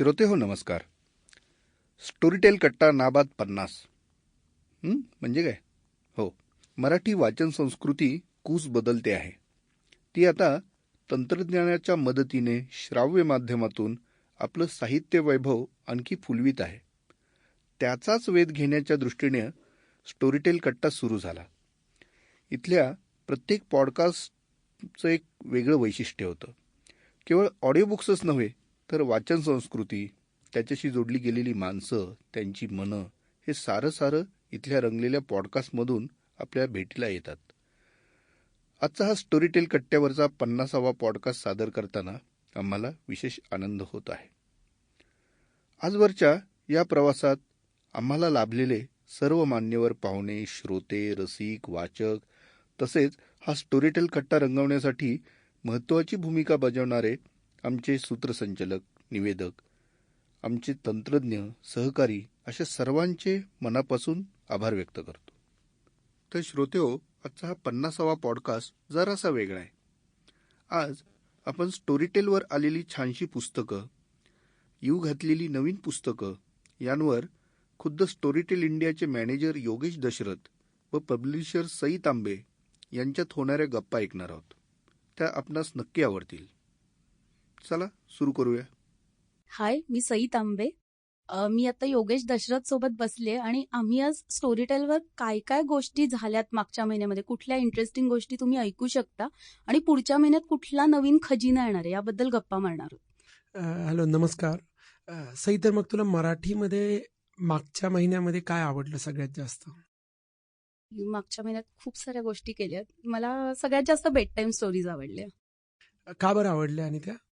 श्रोते हो नमस्कार. स्टोरीटेल कट्टा नाबाद पन्नास. म्हणजे काय? हो. मराठी वाचन संस्कृती कूस बदलते आहे. ती आता तंत्रज्ञानाच्या मदतीने श्राव्य माध्यमातून आपलं साहित्य वैभव आणखी फुलवीत आहे. त्याचाच वेध घेण्याच्या दृष्टीने स्टोरीटेल कट्टा सुरू झाला. इथल्या प्रत्येक पॉडकास्टचं एक वेगळं वैशिष्ट्य होतं. केवळ ऑडिओ बुक्सच नव्हे तर वाचन संस्कृती त्याच्याशी जोडली गेलेली माणसं त्यांची मनं हे सारं सारं इथल्या रंगलेल्या पॉडकास्टमधून आपल्या भेटीला येतात. आजचा हा स्टोरीटेल कट्ट्यावरचा पन्नासावा पॉडकास्ट सादर करताना आम्हाला विशेष आनंद होत आहे. आजवरच्या या प्रवासात आम्हाला लाभलेले सर्व मान्यवर पाहुणे श्रोते रसिक वाचक तसेच हा स्टोरीटेल कट्टा रंगवण्यासाठी महत्त्वाची भूमिका बजावणारे आमचे सूत्रसंचालक निवेदक आमचे तंत्रज्ञ सहकारी अशा सर्वांचे मनापासून आभार व्यक्त करतो. तर श्रोते आजचा हा पन्नासावा पॉडकास्ट जरासा वेगळा आहे. आज आपण स्टोरीटेलवर आलेली छानशी पुस्तकं येऊ घातलेली नवीन पुस्तकं यांवर खुद्द स्टोरीटेल इंडियाचे मॅनेजर योगेश दशरथ व पब्लिशर सई तांबे यांच्यात होणाऱ्या गप्पा ऐकणार आहोत. त्या आपणास नक्की आवडतील. चला सुरू करूया. हाय मी सई तांबे मी आता योगेश दशरथ सोबत बसले आणि आम्ही आज स्टोरी टेलवर काय काय गोष्टी झाल्यात मागच्या महिन्यामध्ये? कुठल्या इंटरेस्टिंग गोष्टी तुम्ही ऐकू शकता? आणि पुढच्या महिन्यात कुठला नवीन खजिना येणार आहे? याबद्दल गप्पा मारणार हॅलो नमस्कार. सई तर मग तुला मराठीमध्ये मागच्या महिन्यामध्ये काय आवडलं सगळ्यात जास्त? मी मागच्या महिन्यात खूप साऱ्या गोष्टी केल्यात. मला सगळ्यात जास्त बेड टाईम स्टोरीज आवडल्या. का बरं आवडल्या आणि त्या?